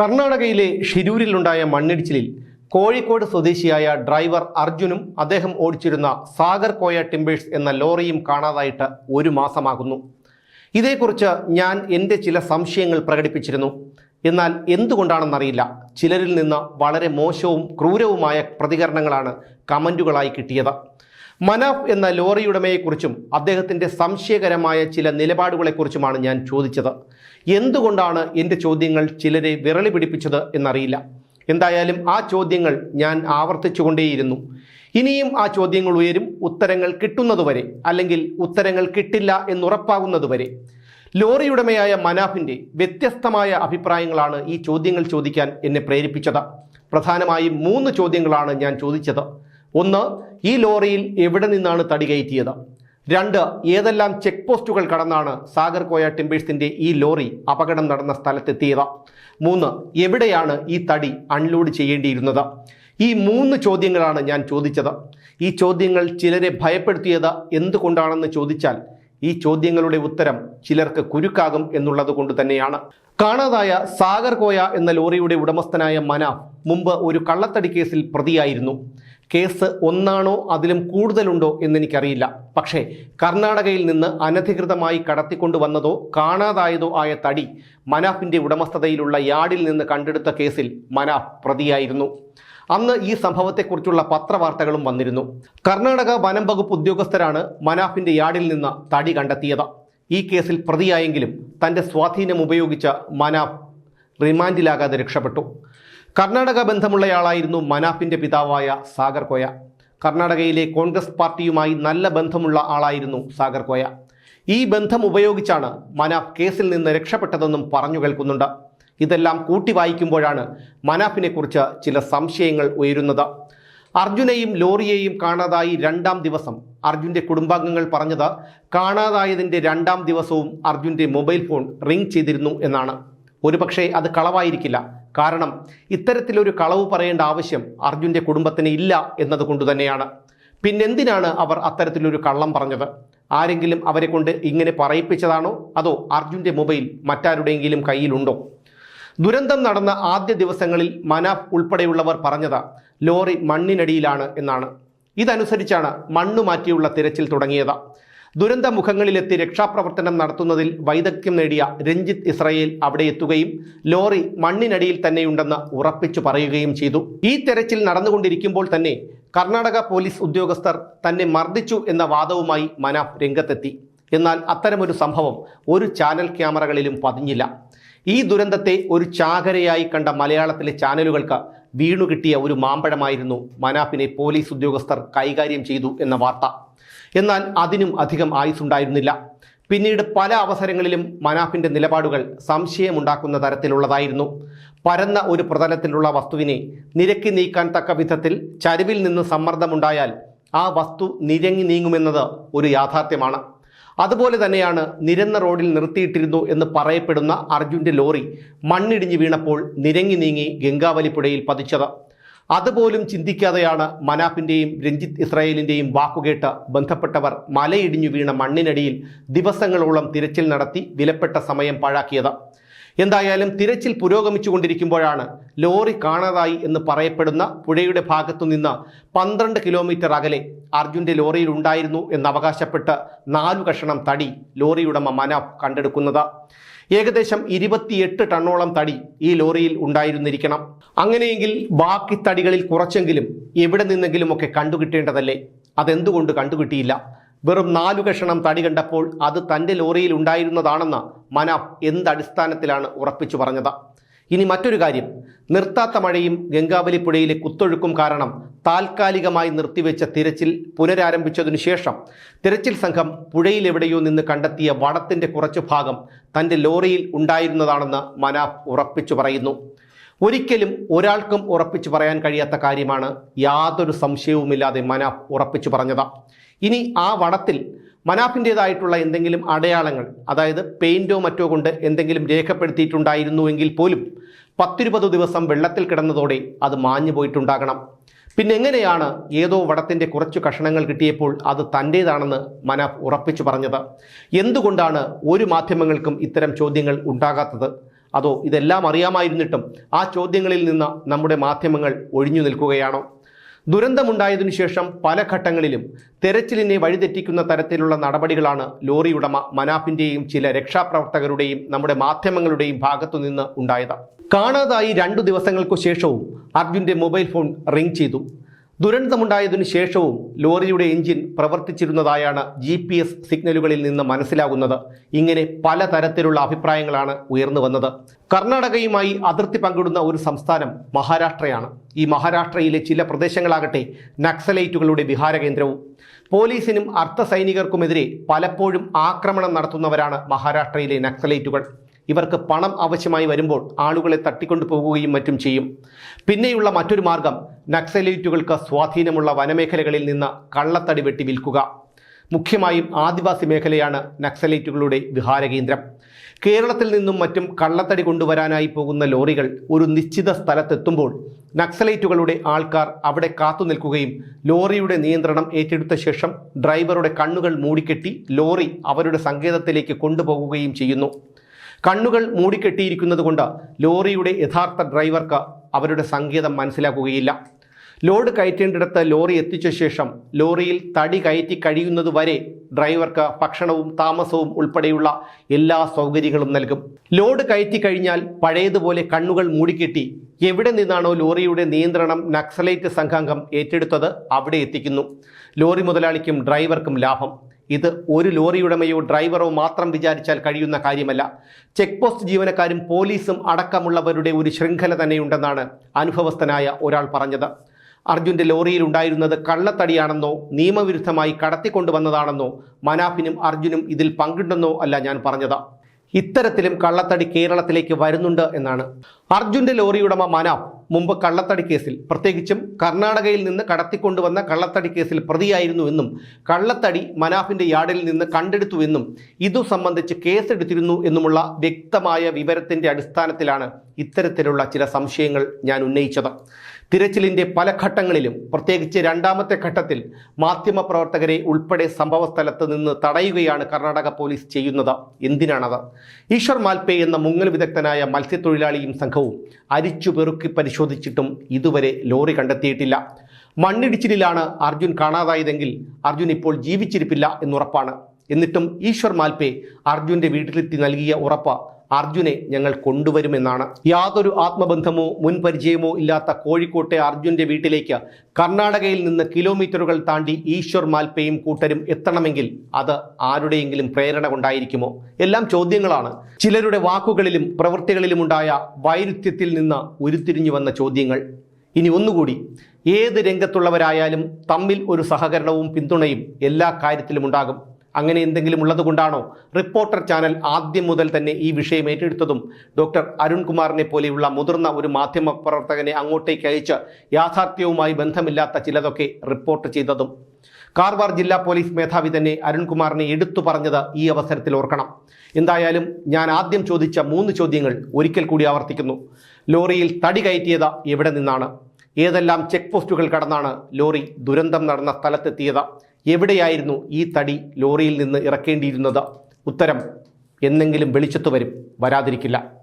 കർണാടകയിലെ ഷിരൂരിലുണ്ടായ മണ്ണിടിച്ചിലിൽ കോഴിക്കോട് സ്വദേശിയായ ഡ്രൈവർ അർജുനും അദ്ദേഹം ഓടിച്ചിരുന്ന സാഗർ കോയ ടിംബേഴ്സ് എന്ന ലോറിയും കാണാതായിട്ട് ഒരു മാസമാകുന്നു. ഇതേക്കുറിച്ച് ഞാൻ എന്റെ ചില സംശയങ്ങൾ പ്രകടിപ്പിച്ചിരുന്നു. എന്നാൽ എന്തുകൊണ്ടാണെന്നറിയില്ല. ചിലരിൽ നിന്ന് വളരെ മോശവും ക്രൂരവുമായ പ്രതികരണങ്ങളാണ് കമന്റുകളായി കിട്ടിയത്. മനാഫ് എന്ന ലോറിയുടമയെക്കുറിച്ചും അദ്ദേഹത്തിന്റെ സംശയകരമായ ചില നിലപാടുകളെക്കുറിച്ചുമാണ് ഞാൻ ചോദിച്ചത്. എന്തുകൊണ്ടാണ് എന്റെ ചോദ്യങ്ങൾ ചിലരെ വിരളി പിടിപ്പിച്ചത് എന്നറിയില്ല. എന്തായാലും ആ ചോദ്യങ്ങൾ ഞാൻ ആവർത്തിച്ചുകൊണ്ടേയിരുന്നു. ഇനിയും ആ ചോദ്യങ്ങൾ ഉയരും ഉത്തരങ്ങൾ കിട്ടുന്നതുവരെ അല്ലെങ്കിൽ ഉത്തരങ്ങൾ കിട്ടില്ല എന്നുറപ്പാകുന്നതുവരെ ലോറിയുടമയായ മനാഫിന്റെ വ്യത്യസ്തമായ അഭിപ്രായങ്ങളാണ് ഈ ചോദ്യങ്ങൾ ചോദിക്കാൻ എന്നെ പ്രേരിപ്പിച്ചത്. പ്രധാനമായും മൂന്ന് ചോദ്യങ്ങളാണ് ഞാൻ ചോദിച്ചത്. ഒന്ന് ഈ ലോറിയിൽ എവിടെ നിന്നാണ് തടി കയറ്റിയത്? രണ്ട് ഏതെല്ലാം ചെക്ക് പോസ്റ്റുകൾ കടന്നാണ് സാഗർ കോയ ടിംബേഴ്സിന്റെ ഈ ലോറി അപകടം നടന്ന സ്ഥലത്തെത്തിയത്? മൂന്ന് എവിടെയാണ് ഈ തടി അൺലോഡ് ചെയ്യേണ്ടിയിരുന്നത്? ഈ മൂന്ന് ചോദ്യങ്ങളാണ് ഞാൻ ചോദിച്ചത്. ഈ ചോദ്യങ്ങൾ ചിലരെ ഭയപ്പെടുത്തിയത് എന്തുകൊണ്ടാണെന്ന് ചോദിച്ചാൽ ഈ ചോദ്യങ്ങളുടെ ഉത്തരം ചിലർക്ക് കുരുക്കാകും എന്നുള്ളത് കൊണ്ട് തന്നെയാണ്. കാണാതായ സാഗർ കോയ എന്ന ലോറിയുടെ ഉടമസ്ഥനായ മന മുമ്പ് ഒരു കള്ളത്തടി കേസിൽ പ്രതിയായിരുന്നു. കേസ് ഒന്നാണോ അതിലും കൂടുതലുണ്ടോ എന്നെനിക്കറിയില്ല. പക്ഷേ കർണാടകയിൽ നിന്ന് അനധികൃതമായി കടത്തിക്കൊണ്ടുവന്നതോ കാണാതായതോ ആയ തടി മനാഫിന്റെ ഉടമസ്ഥതയിലുള്ള യാർഡിൽ നിന്ന് കണ്ടെടുത്ത കേസിൽ മനാഫ് പ്രതിയായിരുന്നു. അന്ന് ഈ സംഭവത്തെക്കുറിച്ചുള്ള പത്രവാർത്തകളും വന്നിരുന്നു. കർണാടക വനം വകുപ്പ് ഉദ്യോഗസ്ഥരാണ് മനാഫിന്റെ യാർഡിൽ നിന്ന് തടി കണ്ടെത്തിയത്. ഈ കേസിൽ പ്രതിയായെങ്കിലും തന്റെ സ്വാധീനം ഉപയോഗിച്ച മനാഫ് റിമാൻഡിലാകാതെ രക്ഷപ്പെട്ടു. കർണാടക ബന്ധമുള്ളയാളായിരുന്നു മനാഫിന്റെ പിതാവായ സാഗർ കോയ. കർണാടകയിലെ കോൺഗ്രസ് പാർട്ടിയുമായി നല്ല ബന്ധമുള്ള ആളായിരുന്നു സാഗർ കോയ. ഈ ബന്ധം ഉപയോഗിച്ചാണ് മനാഫ് കേസിൽ നിന്ന് രക്ഷപ്പെട്ടതെന്നും പറഞ്ഞു കേൾക്കുന്നുണ്ട്. ഇതെല്ലാം കൂട്ടി വായിക്കുമ്പോഴാണ് മനാഫിനെക്കുറിച്ച് ചില സംശയങ്ങൾ ഉയരുന്നത്. അർജുനെയും ലോറിയെയും കാണാതായി രണ്ടാം ദിവസം. അർജുന്റെ കുടുംബാംഗങ്ങൾ പറഞ്ഞത് കാണാതായതിന്റെ രണ്ടാം ദിവസവും അർജുന്റെ മൊബൈൽ ഫോൺ റിംഗ് ചെയ്തിരുന്നു എന്നാണ്. ഒരുപക്ഷെ അത് കളവായിരിക്കില്ല. കാരണം ഇത്തരത്തിലൊരു കളവ് പറയേണ്ട ആവശ്യം അർജുന്റെ കുടുംബത്തിന് ഇല്ല എന്നതുകൊണ്ട് തന്നെയാണ്. പിന്നെന്തിനാണ് അവർ അത്തരത്തിലൊരു കള്ളം പറഞ്ഞത്? ആരെങ്കിലും അവരെ കൊണ്ട് ഇങ്ങനെ പറയിപ്പിച്ചതാണോ? അതോ അർജുന്റെ മൊബൈൽ മറ്റാരുടെയെങ്കിലും കയ്യിലുണ്ടോ? ദുരന്തം നടന്ന ആദ്യ ദിവസങ്ങളിൽ മനാഫ് ഉൾപ്പെടെയുള്ളവർ പറഞ്ഞത് ലോറി മണ്ണിനടിയിലാണ് എന്നാണ്. ഇതനുസരിച്ചാണ് മണ്ണു മാറ്റിയുള്ള തിരച്ചിൽ തുടങ്ങിയത്. ദുരന്ത മുഖങ്ങളിലെത്തി രക്ഷാപ്രവർത്തനം നടത്തുന്നതിൽ വൈദഗ്ധ്യം നേടിയ രഞ്ജിത്ത് ഇസ്രയേൽ അവിടെ എത്തുകയും ലോറി മണ്ണിനടിയിൽ തന്നെയുണ്ടെന്ന് ഉറപ്പിച്ചു പറയുകയും ചെയ്തു. ഈ തെരച്ചിൽ നടന്നുകൊണ്ടിരിക്കുമ്പോൾ തന്നെ കർണാടക പോലീസ് ഉദ്യോഗസ്ഥർ തന്നെ മർദ്ദിച്ചു എന്ന വാദവുമായി മനാഫ് രംഗത്തെത്തി. എന്നാൽ അത്തരമൊരു സംഭവം ഒരു ചാനൽ ക്യാമറകളിലും പതിഞ്ഞില്ല. ഈ ദുരന്തത്തെ ഒരു ചാകരയായി കണ്ട മലയാളത്തിലെ ചാനലുകൾക്ക് വീണുകിട്ടിയ ഒരു മാമ്പഴമായിരുന്നു മനാഫിനെ പോലീസ് ഉദ്യോഗസ്ഥർ കൈകാര്യം ചെയ്തു എന്ന വാർത്ത. എന്നാൽ അതിനും അധികം ആയുസുണ്ടായിരുന്നില്ല പിന്നീട് പല അവസരങ്ങളിലും മനാഫിന്റെ നിലപാടുകൾ സംശയമുണ്ടാക്കുന്ന തരത്തിലുള്ളതായിരുന്നു. പരന്ന ഒരു പ്രതലത്തിലുള്ള വസ്തുവിനെ നിരക്കി നീക്കാൻ തക്ക വിധത്തിൽ ചരിവിൽ നിന്ന് സമ്മർദ്ദമുണ്ടായാൽ ആ വസ്തു നിരങ്ങി നീങ്ങുമെന്നത് ഒരു യാഥാർത്ഥ്യമാണ്. അതുപോലെ തന്നെയാണ് നിരന്ന റോഡിൽ നിർത്തിയിട്ടിരുന്നു എന്ന് പറയപ്പെടുന്ന അർജുന്റെ ലോറി മണ്ണിടിഞ്ഞു വീണപ്പോൾ നിരങ്ങി നീങ്ങി ഗംഗാവലിപ്പുഴയിൽ പതിച്ചത്. അതുപോലും ചിന്തിക്കാതെയാണ് മനാഫിന്റെയും രഞ്ജിത്ത് ഇസ്രായേലിന്റെയും വാക്കുകേട്ട് ബന്ധപ്പെട്ടവർ മലയിടിഞ്ഞു വീണ മണ്ണിനടിയിൽ ദിവസങ്ങളോളം തിരച്ചിൽ നടത്തി വിലപ്പെട്ട സമയം പാഴാക്കിയത്. എന്തായാലും തിരച്ചിൽ പുരോഗമിച്ചുകൊണ്ടിരിക്കുമ്പോഴാണ് ലോറി കാണാതായി എന്ന് പറയപ്പെടുന്ന പുഴയുടെ ഭാഗത്തു നിന്ന് പന്ത്രണ്ട് കിലോമീറ്റർ അകലെ അർജുന്റെ ലോറിയിൽ ഉണ്ടായിരുന്നു എന്ന് അവകാശപ്പെട്ട് നാലു കഷണം തടി ലോറിയുടമ മനാഫ് കണ്ടെടുക്കുന്നത്. ഏകദേശം ഇരുപത്തിയെട്ട് ടണ്ണോളം തടി ഈ ലോറിയിൽ ഉണ്ടായിരുന്നിരിക്കണം. അങ്ങനെയെങ്കിൽ ബാക്കി തടികളിൽ കുറച്ചെങ്കിലും എവിടെ നിന്നെങ്കിലുമൊക്കെ കണ്ടുകിട്ടേണ്ടതല്ലേ? അതെന്തുകൊണ്ട് കണ്ടുകിട്ടിയില്ല? വെറും നാലു കഷണം തടി കണ്ടപ്പോൾ അത് തന്റെ ലോറിയിൽ ഉണ്ടായിരുന്നതാണെന്ന് മനാഫ് എന്തടിസ്ഥാനത്തിലാണ് ഉറപ്പിച്ചു പറഞ്ഞത്? ഇനി മറ്റൊരു കാര്യം. നിർത്താത്ത മഴയും ഗംഗാവലിപ്പുഴയിലെ കുത്തൊഴുക്കും കാരണം താൽക്കാലികമായി നിർത്തിവെച്ച തിരച്ചിൽ പുനരാരംഭിച്ചതിനു ശേഷം തിരച്ചിൽ സംഘം പുഴയിൽ എവിടെയോ നിന്ന് കണ്ടെത്തിയ വടത്തിന്റെ കുറച്ചു ഭാഗം തന്റെ ലോറിയിൽ ഉണ്ടായിരുന്നതാണെന്ന് മനാഫ് ഉറപ്പിച്ചു പറയുന്നു. ഒരിക്കലും ഒരാൾക്കും ഉറപ്പിച്ചു പറയാൻ കഴിയാത്ത കാര്യമാണ് യാതൊരു സംശയവുമില്ലാതെ മനാഫ് ഉറപ്പിച്ചു പറഞ്ഞത്. ഇനി ആ വടത്തിൽ മനാഫിന്റേതായിട്ടുള്ള എന്തെങ്കിലും അടയാളങ്ങൾ അതായത് പെയിന്റോ മറ്റോ കൊണ്ട് എന്തെങ്കിലും രേഖപ്പെടുത്തിയിട്ടുണ്ടായിരുന്നുവെങ്കിൽ പോലും പത്തിരുപത് ദിവസം വെള്ളത്തിൽ കിടന്നതോടെ അത് മാഞ്ഞു പോയിട്ടുണ്ടാകണം. പിന്നെ എങ്ങനെയാണ് ഏതോ വടത്തിന്റെ കുറച്ച് കഷണങ്ങൾ കിട്ടിയപ്പോൾ അത് തന്റേതാണെന്ന് മനാഫ് ഉറപ്പിച്ചു പറഞ്ഞത്. എന്തുകൊണ്ടാണ് ഒരു മാധ്യമങ്ങൾക്കും ഇത്തരം ചോദ്യങ്ങൾ ഉണ്ടാകാത്തത്? അതോ ഇതെല്ലാം അറിയാമായിരുന്നിട്ടും ആ ചോദ്യങ്ങളിൽ നിന്ന് നമ്മുടെ മാധ്യമങ്ങൾ ഒഴിഞ്ഞു നിൽക്കുകയാണോ? ദുരന്തമുണ്ടായതിനു ശേഷം പല ഘട്ടങ്ങളിലും തെരച്ചിലിനെ വഴിതെറ്റിക്കുന്ന തരത്തിലുള്ള നടപടികളാണ് ലോറി ഉടമ മനാഫിന്റെയും ചില രക്ഷാപ്രവർത്തകരുടെയും നമ്മുടെ മാധ്യമങ്ങളുടെയും ഭാഗത്തുനിന്ന് ഉണ്ടായത്. കാണാതായി രണ്ടു ദിവസങ്ങൾക്കു ശേഷവും അർജുന്റെ മൊബൈൽ ഫോൺ റിംഗ് ചെയ്തു. ദുരന്തമുണ്ടായതിനു ശേഷവും ലോറിയുടെ എഞ്ചിൻ പ്രവർത്തിച്ചിരുന്നതായാണ് ജി പി എസ് സിഗ്നലുകളിൽ നിന്ന് മനസ്സിലാകുന്നത്. ഇങ്ങനെ പലതരത്തിലുള്ള അഭിപ്രായങ്ങളാണ് ഉയർന്നു വന്നത്. കർണാടകയുമായി അതിർത്തി പങ്കിടുന്ന ഒരു സംസ്ഥാനം മഹാരാഷ്ട്രയാണ്. ഈ മഹാരാഷ്ട്രയിലെ ചില പ്രദേശങ്ങളാകട്ടെ നക്സലൈറ്റുകളുടെ വിഹാര കേന്ദ്രവും പോലീസിനും അർദ്ധസൈനികർക്കുമെതിരെ പലപ്പോഴും ആക്രമണം നടത്തുന്നവരാണ് മഹാരാഷ്ട്രയിലെ നക്സലൈറ്റുകൾ. ഇവർക്ക് പണം ആവശ്യമായി വരുമ്പോൾ ആളുകളെ തട്ടിക്കൊണ്ടു പോകുകയും മറ്റും ചെയ്യും. പിന്നെയുള്ള മറ്റൊരു മാർഗം നക്സലൈറ്റുകൾക്ക് സ്വാധീനമുള്ള വനമേഖലകളിൽ നിന്ന് കള്ളത്തടി വെട്ടി വിൽക്കുക. മുഖ്യമായും ആദിവാസി മേഖലയാണ് നക്സലൈറ്റുകളുടെ വിഹാരകേന്ദ്രം കേരളത്തിൽ നിന്നും മറ്റും കള്ളത്തടി കൊണ്ടുവരാനായി പോകുന്ന ലോറികൾ ഒരു നിശ്ചിത സ്ഥലത്തെത്തുമ്പോൾ നക്സലൈറ്റുകളുടെ ആൾക്കാർ അവിടെ കാത്തു നിൽക്കുകയും ലോറിയുടെ നിയന്ത്രണം ഏറ്റെടുത്ത ശേഷം ഡ്രൈവറുടെ കണ്ണുകൾ മൂടിക്കെട്ടി ലോറി അവരുടെ സങ്കേതത്തിലേക്ക് കൊണ്ടുപോകുകയും ചെയ്യുന്നു. കണ്ണുകൾ മൂടിക്കെട്ടിയിരിക്കുന്നത് കൊണ്ട് ലോറിയുടെ യഥാർത്ഥ ഡ്രൈവർക്ക് അവരുടെ സങ്കേതം മനസ്സിലാക്കുകയില്ല. ലോഡ് കയറ്റേണ്ടിടത്ത് ലോറി എത്തിച്ച ശേഷം ലോറിയിൽ തടി കയറ്റി കഴിയുന്നത് വരെ ഡ്രൈവർക്ക് ഭക്ഷണവും താമസവും ഉൾപ്പെടെയുള്ള എല്ലാ സൗകര്യങ്ങളും നൽകും. ലോഡ് കയറ്റി കഴിഞ്ഞാൽ പഴയതുപോലെ കണ്ണുകൾ മൂടിക്കെട്ടി എവിടെ നിന്നാണോ ലോറിയുടെ നിയന്ത്രണം നക്സലൈറ്റ് സംഘാംഗം ഏറ്റെടുത്തത് അവിടെ എത്തിക്കുന്നു. ലോറി മുതലാളിക്കും ഡ്രൈവർക്കും ലാഭം. ഇത് ഒരു ലോറിയുടമയോ ഡ്രൈവറോ മാത്രം വിചാരിച്ചാൽ കഴിയുന്ന കാര്യമല്ല. ചെക്ക് പോസ്റ്റ് ജീവനക്കാരും പോലീസും അടക്കമുള്ളവരുടെ ഒരു ശൃംഖല തന്നെയുണ്ടെന്നാണ് അനുഭവസ്ഥനായ ഒരാൾ പറഞ്ഞത്. അർജുന്റെ ലോറിയിൽ ഉണ്ടായിരുന്നത് കള്ളത്തടിയാണെന്നോ നിയമവിരുദ്ധമായി കടത്തിക്കൊണ്ടുവന്നതാണെന്നോ മനാഫിനും അർജുനും ഇതിൽ പങ്കിട്ടെന്നോ അല്ല ഞാൻ പറഞ്ഞത്. ഇത്തരത്തിലും കള്ളത്തടി കേരളത്തിലേക്ക് വരുന്നുണ്ട് എന്നാണ്. അർജുന്റെ ലോറിയുടമ മനാഫ് മുമ്പ് കള്ളത്തടി കേസിൽ. പ്രത്യേകിച്ചും കർണാടകയിൽ നിന്ന് കടത്തിക്കൊണ്ടുവന്ന കള്ളത്തടി കേസിൽ പ്രതിയായിരുന്നുവെന്നും കള്ളത്തടി മനാഫിന്റെ യാർഡിൽ നിന്ന് കണ്ടെടുത്തുവെന്നും ഇതു സംബന്ധിച്ച് കേസെടുത്തിരുന്നു എന്നുമുള്ള വ്യക്തമായ വിവരത്തിന്റെ അടിസ്ഥാനത്തിലാണ് ഇത്തരത്തിലുള്ള ചില സംശയങ്ങൾ ഞാൻ ഉന്നയിച്ചത്. തിരച്ചിലിന്റെ പല ഘട്ടങ്ങളിലും പ്രത്യേകിച്ച് രണ്ടാമത്തെ ഘട്ടത്തിൽ മാധ്യമപ്രവർത്തകരെ ഉൾപ്പെടെ സംഭവസ്ഥലത്ത് നിന്ന് തടയുകയാണ് കർണാടക പോലീസ് ചെയ്യുന്നത്. എന്തിനാണത്? ഈശ്വർ മാൽപേ എന്ന മുങ്ങൽ വിദഗ്ധനായ മത്സ്യത്തൊഴിലാളിയും സംഘവും അരിച്ചു പെറുക്കി പരിശോധിച്ചിട്ടും ഇതുവരെ ലോറി കണ്ടെത്തിയിട്ടില്ല. മണ്ണിടിച്ചിലാണ് അർജുൻ കാണാതായതെങ്കിൽ അർജുൻ ഇപ്പോൾ ജീവിച്ചിരിപ്പില്ല എന്നുറപ്പാണ്. എന്നിട്ടും ഈശ്വർ മാൽപേ അർജുന്റെ വീട്ടിലെത്തി നൽകിയ ഉറപ്പ് അർജുനെ ഞങ്ങൾ കൊണ്ടുവരുമെന്നാണ്. യാതൊരു ആത്മബന്ധമോ മുൻപരിചയമോ ഇല്ലാത്ത കോഴിക്കോട്ടെ അർജുന്റെ വീട്ടിലേക്ക് കർണാടകയിൽ നിന്ന് കിലോമീറ്ററുകൾ താണ്ടി ഈശ്വർ മാൽപ്പയും കൂട്ടരും എത്തണമെങ്കിൽ അത് ആരുടെയെങ്കിലും പ്രേരണ കൊണ്ടായിരിക്കുമോ? എല്ലാം ചോദ്യങ്ങളാണ്. ചിലരുടെ വാക്കുകളിലും പ്രവൃത്തികളിലുമുണ്ടായ വൈരുദ്ധ്യത്തിൽ നിന്ന് ഉരുത്തിരിഞ്ഞു വന്ന ചോദ്യങ്ങൾ. ഇനി ഒന്നുകൂടി ഏത് രംഗത്തുള്ളവരായാലും തമ്മിൽ ഒരു സഹകരണവും പിന്തുണയും എല്ലാ കാര്യത്തിലും ഉണ്ടാകും അങ്ങനെ എന്തെങ്കിലും ഉള്ളതുകൊണ്ടാണോ റിപ്പോർട്ടർ ചാനൽ ആദ്യം മുതൽ തന്നെ ഈ വിഷയം ഏറ്റെടുത്തതും? ഡോക്ടർ അരുൺകുമാറിനെ പോലെയുള്ള മുതിർന്ന ഒരു മാധ്യമ പ്രവർത്തകനെ അങ്ങോട്ടേക്ക് അയച്ച് യാഥാർത്ഥ്യവുമായി ബന്ധമില്ലാത്ത ചിലതൊക്കെ റിപ്പോർട്ട് ചെയ്തതും. കാർവാർ ജില്ലാ പോലീസ് മേധാവി തന്നെ അരുൺകുമാറിനെ എടുത്തു പറഞ്ഞത് ഈ അവസരത്തിൽ ഓർക്കണം. എന്തായാലും ഞാൻ ആദ്യം ചോദിച്ച മൂന്ന് ചോദ്യങ്ങൾ ഒരിക്കൽ കൂടി ആവർത്തിക്കുന്നു. ലോറിയിൽ തടി കയറ്റിയത് എവിടെ നിന്നാണ്? ഏതെല്ലാം ചെക്ക് പോസ്റ്റുകൾ കടന്നാണ് ലോറി ദുരന്തം നടന്ന സ്ഥലത്തെത്തിയത്? എവിടെയായിരുന്നു ഈ തടി ലോറിയിൽ നിന്ന് ഇറക്കേണ്ടിയിരുന്നത്? ഉത്തരം എന്നെങ്കിലും വെളിച്ചത്ത് വരും വരാതിരിക്കില്ല.